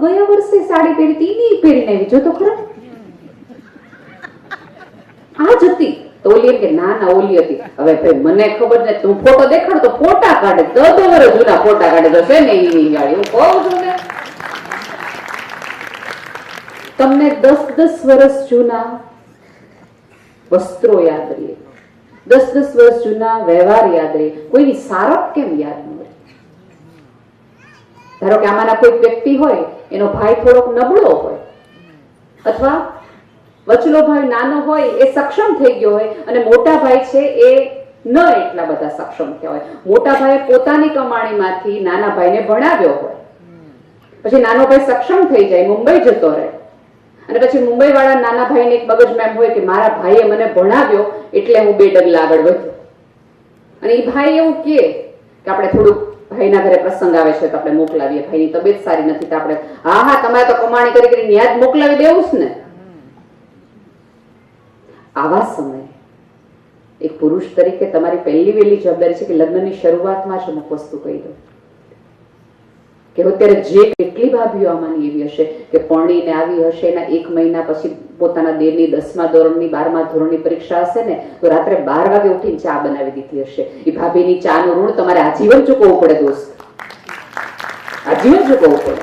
ગયા વર્ષે સાડી પહેરી હતી ઈ પહેરીને આવી. જો તો ખરા. આ જ હતી. તો ઓલી એમ કે, ના ના, ઓલી હતી. હવે ભાઈ, મને ખબર ને તું ફોટો દેખાડ, તો ફોટા કાઢે. દસ દસ વર્ષ જૂના ફોટા કાઢે. તો છે ને ઈ ગાડી. હું કહું છું ને. તમને દસ દસ વર્ષ જૂના વસ્ત્રો યાદ રહે દસ દસ વર્ષ જૂના વ્યવહાર યાદ રહે કોઈની સારપ કેમ યાદ ન રહે ધારો કે આમાંના કોઈ વ્યક્તિ હોય, એનો ભાઈ થોડોક નબળો હોય, અથવા વચલો ભાઈ નાનો હોય, એ સક્ષમ થઈ ગયો હોય, અને મોટા ભાઈ છે એ ન એટલા બધા સક્ષમ થયા હોય મોટા ભાઈએ પોતાની કમાણીમાંથી નાના ભાઈને ભણાવ્યો હોય. પછી નાનો ભાઈ સક્ષમ થઈ જાય, મુંબઈ જતો રહે. અને પછી મુંબઈ વાળા નાના ભાઈને એક મગજમાં એમ હોય કે મારા ભાઈએ મને ભણાવ્યો એટલે હું બે ડગલા આગળ વધ્યો. અને એ ભાઈ એવું કે આપણે થોડુંક ભાઈના ઘરે પ્રસંગ આવે છે તો આપણે મોકલાવીએ. ભાઈની તબિયત સારી નથી તો આપણે, હા હા તમારે તો કમાણી કરી કરી ન્યાજ મોકલાવી દેવું જ ને. આવા સમયે એક પુરુષ તરીકે તમારી પહેલી વહેલી જવાબદારી છે કે લગ્નની શરૂઆતમાં જ અમુક વસ્તુ કહી દો કે અત્યારે જે કેટલી ભાભીઓ આમાંની એવી હશે, કે પરણીને આવી હશે એના એક મહિના પછી પોતાના દેરની દસમા ધોરણની, બારમા ધોરણની પરીક્ષા હશે ને, તો રાત્રે બાર વાગે ઉઠીને ચા બનાવી દીધી હશે. એ ભાભીની ચાનું ઋણ તમારે આજીવન ચૂકવવું પડે દોસ્ત. આજીવન ચૂકવવું પડે.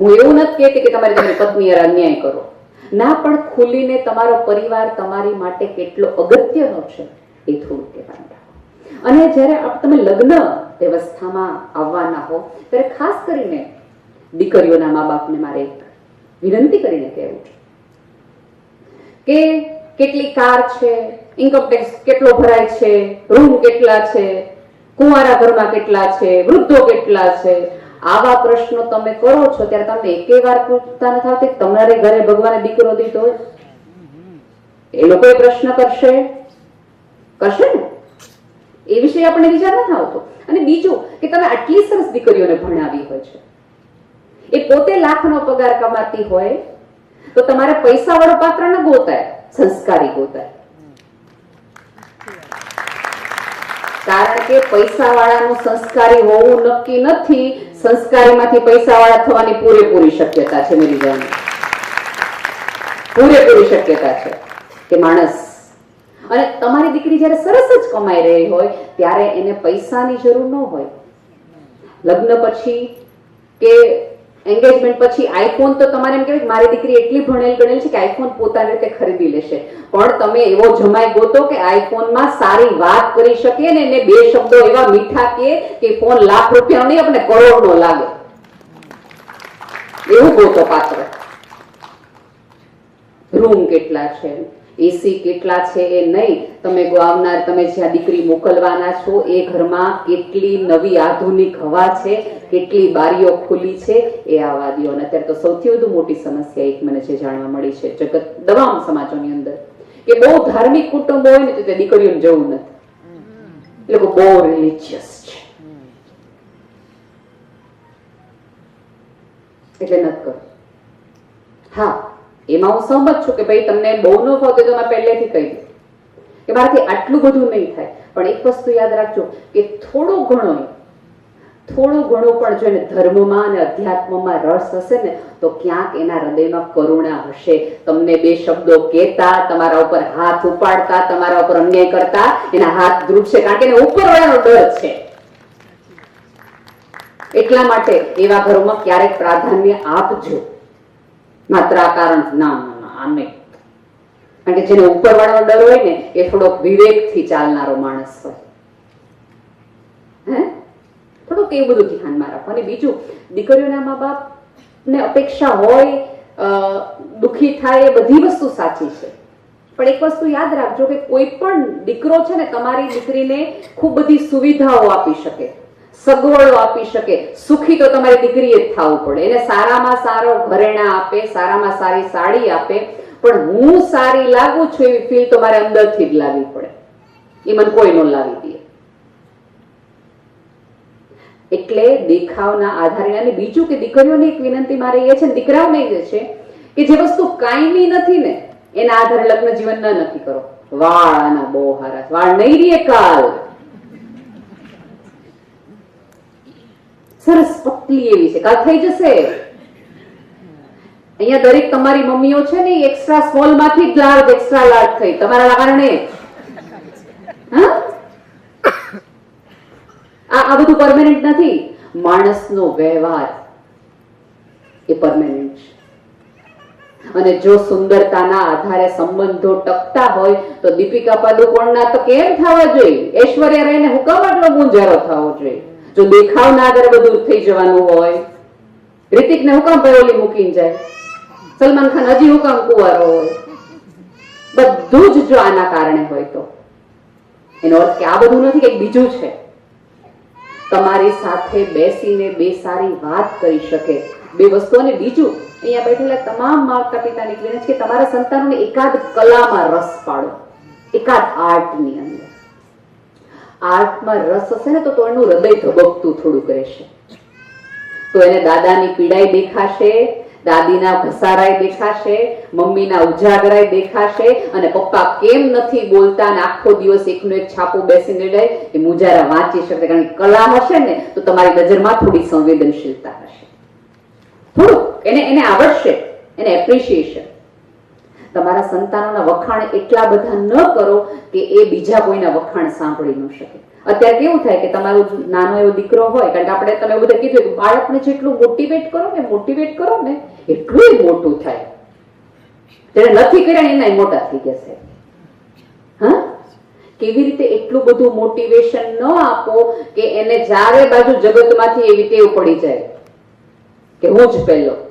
હું એવું નથી કહેતી કે તમારે તમારી પત્ની અન્યાય કરો. ના, પણ ખુલીને તમારો પરિવાર તમારી માટે કેટલો અગત્યનો છે, એ થોડું કહેવાનું. અને જ્યારે તમે લગ્ન વ્યવસ્થામાં આવવાના હો, ત્યારે ખાસ કરીને દીકરીઓના મા બાપને મારે વિનંતી કરીને કહેવું કે કેટલી કાર છે ઇન્કમ કેટલો ભરાય છે રૂમ કેટલા છે, કુંવારા ઘરમાં કેટલા છે, વૃદ્ધો કેટલા છે, આવા પ્રશ્નો તમે કરો છો ત્યારે તમને એકે વાર પૂછતા નથી આવતી, તમારે ઘરે ભગવાને દીકરો દીધો એ લોકો પ્રશ્ન કરશે. કરશે ને? એ વિશે આપણને વિચાર નથી આવતો. અને બીજું કે તમે આટલી સરસ દીકરીઓને ભણાવી હોય છે. એ પોતે લાખનો પગાર કમાતી હોય, તો તમારે પૈસા વાળો પાત્ર ન ગોતાય, સંસ્કારી ગોતાય. કારણ કે પૈસા વાળાનું સંસ્કારી હોવું નક્કી નથી. સંસ્કારીમાંથી પૈસા વાળા થવાની પૂરેપૂરી શક્યતા છે, મેરી પૂરેપૂરી શક્યતા છે કે માણસ અને તમારી દીકરી જ્યારે સરસ જ કમાઈ રહી હોય, ત્યારે એને પૈસાની જરૂર ન હોય. લગ્ન પછી કે એન્ગેજમેન્ટ પછી આઈફોન તો તમારે એમ કહેવાય મારી દીકરી એટલી ભણેલ ગણેલ છે કે આઈફોન પોતાની રીતે ખરીદી લેશે. પણ તમે એવો જમાઈ ગોતો કે આઈફોનમાં સારી વાત કરી શકે ને એને બે શબ્દો એવા મીઠા કે કે ફોન લાખ રૂપિયા નહીં આપણે કરોડનો લાગે. એવું ગોતો પાત્ર. રૂમ કેટલા છે? એસી કેટલા છે એ નહીં, તમે આવનાર, તમે જ્યાં દીકરી મોકલવાના છો, એ ઘરમાં કેટલી નવી આધુનિક હવા છે, કેટલી બારીઓ ખુલી છે, એ આવા દો અને અત્યારે તો સૌથી વધુ મોટી સમસ્યા એક મને જે જાણવા મળી છે, જગત તમામ સમાજોની અંદર, કે બહુ ધાર્મિક કુટુંબ હોય ને તો તે દીકરીઓને જવું નથી. લોકો બહુ રિલિજિયસ છે. એટલે નથી કરવું હા. એમાં હું સહમત છું કે ભાઈ તમને બહુ ન ફાવતું તો મેં પહેલેથી કહી દીધું કે મારાથી આટલું બધું નહીં થાય. પણ એક વસ્તુ યાદ રાખજો કે થોડો ઘણો થોડું ઘણું પણ જો એને ધર્મમાં અને અધ્યાત્મમાં રસ હશે ને, તો ક્યાંક એના હૃદયમાં કરુણા હશે. તમને બે શબ્દો કહેતા, તમારા ઉપર હાથ ઉપાડતા, તમારા ઉપર અન્યાય કરતા, એના હાથ ધ્રુજશે કારણ કે એને ઉપરવાળાનો ડર છે. એટલા માટે એવા ઘરોમાં ક્યારેક પ્રાધાન્ય આપજો. માત્ર આ કારણ ના ના ના આ નહીં. કારણ કે જેને ઉપરવાળાનો ડર હોય ને, એ થોડોક વિવેકથી ચાલનારો માણસ હોય. હે? થોડુંક એ બધું ધ્યાનમાં રાખો. અને બીજું, દીકરીઓના મા બાપને અપેક્ષા હોય દુઃખી થાય, એ બધી વસ્તુ સાચી છે. પણ એક વસ્તુ યાદ રાખજો કે કોઈ પણ દીકરો છે ને, તમારી દીકરીને ખૂબ બધી સુવિધાઓ આપી શકે. સગવડો આપી શકે. સુખી તો તમારી દીકરીએ જ થવું પડે. એને સારામાં સારો ઘરેણા આપે, સારામાં સારી સાડી આપે. પણ હું સારી લાગુ છું એવી ફીલ તો મારે અંદરથી જ લાવવી પડે. એ મને કોઈ ન લાવી દે. એટલે દેખાવના આધારે, અને બીજું કે દીકરીઓને એક વિનંતી મારે એ છે દીકરાઓને જે છે, કે જે વસ્તુ કાયમી નથી ને, એના આધારે લગ્ન જીવન ન નક્કી કરો. વાળ આના બહુ હારા વાળ નહીં રે કાલ. સરસ પતલી એવી છે. કાલ થઈ જશે. અહીંયા દરેક તમારી મમ્મીઓ છે ને એક્સ્ટ્રા સ્મોલમાંથી જ લાર્જ એક્સ્ટ્રા લાર્જ થઈ તમારા કારણે. આ આ બધું પરમેનન્ટ નથી. માણસનો વ્યવહાર એ પરમેનન્ટ છે. અને જો સુંદરતાના આધારે સંબંધો ટકતા હોય, તો દીપિકા પાદુકોણના તો કેમ થવા જોઈએ? ઐશ્વર્ય રહીને હુકમ આટલો ગુંજારો થવો જોઈએ. જો દેખાવના આગળ બધું થઈ જવાનું હોય. રિતિકને હુકમ પરોલી મૂકીને જાય. સલમાન ખાન હજી હુકમ કુવારો હોય. બધું જ જો આના કારણે હોય તો. એનો અર્થ કે આ બધું નથી કે બીજું છે. તમારી સાથે બેસીને બે સારી વાત કરી શકે. બે વસ્તુ અને બીજું. અહીંયા બેઠેલા તમામ માતા પિતા નીકળીને છે કે તમારા સંતાનોને એકાદ કલામાં રસ પાડો. એકાદ આર્ટની અંદર. આર્ટમાં રસ હશે ને તો એનું હૃદય ધબકતું થોડુંક રહેશે. તો એને દાદાની પીડાઈ દેખાશે, દાદીના ઘસારાય દેખાશે, મમ્મીના ઉજાગરાય દેખાશે અને પપ્પા કેમ નથી બોલતા અને આખો દિવસ એકનો એક છાપો બેસીને જાય એ મુજારા વાંચી શકે. કારણ કે કલા હશે ને તો તમારી નજરમાં થોડી સંવેદનશીલતા હશે. થોડું એને એને આવડશે. એને એપ્રિશિએશન તમારા સંતાનોના વખાણ એટલા બધા ન કરો કે એ બીજા કોઈના વખાણ સાંભળી ન શકે. અત્યારે કેવું થાય કે તમારો નાનો એવો દીકરો હોય, કારણ કે આપણે તમે બધા કીધું કે બાળકને જેટલું મોટિવેટ કરો ને મોટિવેટ કરો ને એટલું મોટું થાય. જેને નથી કર્યા એના મોટા થઈ જશે. હા? કેવી રીતે એટલું બધું મોટિવેશન ન આપો કે એને ચારે બાજુ જગતમાંથી એવી ટેવ પડી જાય કે હું જ પહેલો.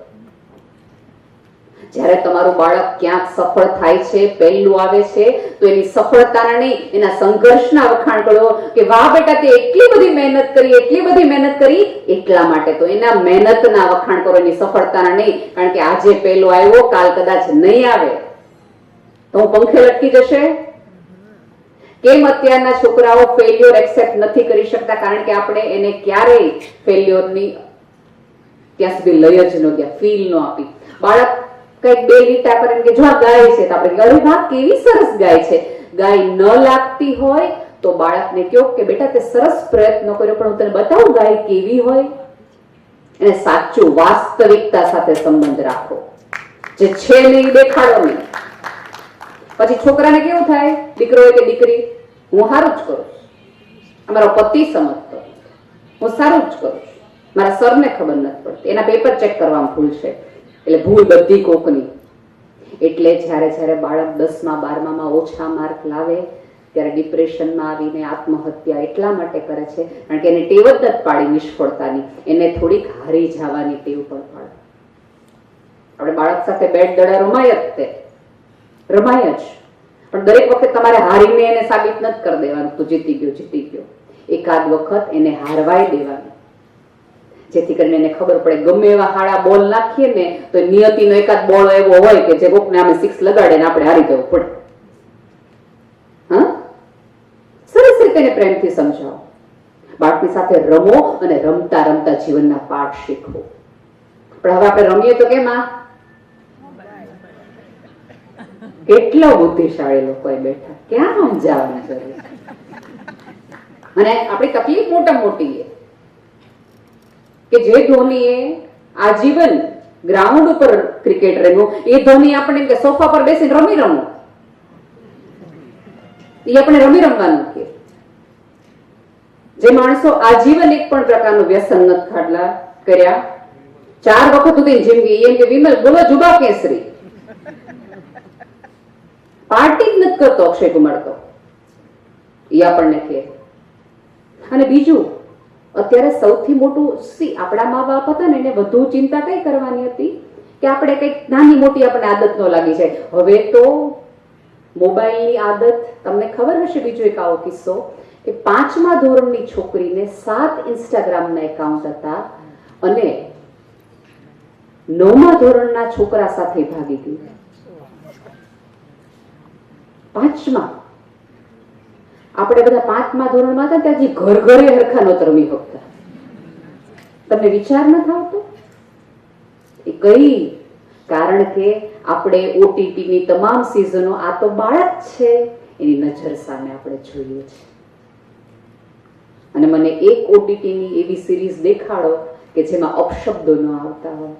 જ્યારે તમારું બાળક ક્યાંક સફળ થાય છે, પહેલું આવે છે, તો એની સફળતાના નહીં, એના સંઘર્ષના વખાણ કરો કે વાહ બેટા, તે એટલી બધી મહેનત કરી, એટલી બધી મહેનત કરી, એટલા માટે તો એના મહેનતના વખાણ કરો, એની સફળતાના નહીં, કારણ કે આજે પહેલો આવ્યો, કાલ કદાચ નહીં આવે. તો પંખે લટકી જશે? કેમ અત્યારના છોકરાઓ ફેલ્યોર એક્સેપ્ટ નથી કરી શકતા? કારણ કે આપણે એને ક્યારેય ફેલ્યોરની ત્યાં સુધી લઈ જ ન ગયા ફીલ ન આપી. બાળક કંઈક બે લીટા કરીને કે જો આ ગાય છે તો આપણે અરે વાહ કેવી સરસ ગાય છે. ગાય ન લાગતી હોય તો બાળકને કહો કે બેટા તે સરસ પ્રયત્નો કર્યો, પણ હું તને બતાવું ગાય કેવી હોય. એને સાચું વાસ્તવિકતા સાથે સંબંધ રાખો. જે છે નહીં દેખાડો નહીં. પછી છોકરાને કેવું થાય? દીકરો કે દીકરી. હું સારું જ કરું અમારો પતિ સમજતો. હું સારું જ કરું મારા સરને ખબર નથી પડતી. એના પેપર ચેક કરવામાં ભૂલ છે. એટલે ભૂલ બધી કોકની. એટલે જ્યારે જ્યારે બાળક દસમાં, બારમામાં ઓછા માર્ક લાવે, ત્યારે ડિપ્રેશનમાં આવીને આત્મહત્યા એટલા માટે કરે છે, કારણ કે એને ટેવ જ પાડી નિષ્ફળતાની. એને થોડીક હારી જવાની ટેવ પણ પાડે. આપણે બાળક સાથે બેટ દડા રમાય જ તે. રમાય જ. પણ દરેક વખત તમારે હારીને એને સાબિત નથી કરી દેવાનું, તું જીતી ગયો જીતી ગયો. એકાદ વખત એને હારવાય દેવાનું. જેથી કરીને એને ખબર પડે. ગમે એવા હાડા બોલ નાખીએ ને, તો નિયતિનો એકાદ બોલ એવો હોય કે જે કોકને અમે સિક્સ લગાડે આપણે હારી જવું પડે. સરસ રીતે એને પ્રેમથી સમજાવો. બાળકની સાથે રમો અને રમતા રમતા જીવનના પાઠ શીખવો. પણ હવે આપણે રમીએ તો કેમ આ? કેટલા બુદ્ધિશાળી લોકો બેઠા. ક્યાં સમજાવવાની જરૂર? અને આપણી તકલીફ મોટા મોટી કે જે ધોનીએ આજીવન ગ્રાઉન્ડ ઉપર ક્રિકેટ રમ્યું, એ ધોની આપણે કે સોફા પર બેસીને રમી રમવું એ આપણે રમી રમવાનું કે. જે માણસો આજીવન એક પણ પ્રકારનું વ્યસન નથી ખાટલા કર્યા. ચાર વખત સુધી જિંદગી, એમ કે વિમલ, બોલો જુબા કેસરી. પાર્ટી નથી કરતો અક્ષય કુમાર તો. એ આપણને કે. અને બીજું અત્યારે સૌથી મોટું સી આપણા મા બાપ હતા ને એને વધુ ચિંતા કઈ કરવાની હતી? કે આપણે કંઈક નાની મોટી આપણને આદત ન લાગી જાય. હવે તો મોબાઈલની આદત, તમને ખબર હશે બીજો એક આવો કિસ્સો, કે પાંચમા ધોરણની છોકરીને સાત ઇન્સ્ટાગ્રામના એકાઉન્ટ હતા અને નવમા ધોરણના છોકરા સાથે ભાગી ગઈ. પાંચમા આપણે બધા પાંચમા ધોરણમાં હતા ત્યાંથી ઘર ઘરે હરખા નો રમી શકતા. તમને વિચાર ન આવતો એ કઈ? કારણ કે આપણે ઓટીટીની તમામ સિઝનો આ તો બાળક છે, એની નજર સામે આપણે જોઈએ છે. અને મને એક ઓટીટીની એવી સિરીઝ દેખાડો કે જેમાં અપશબ્દો ન આવતા હોય.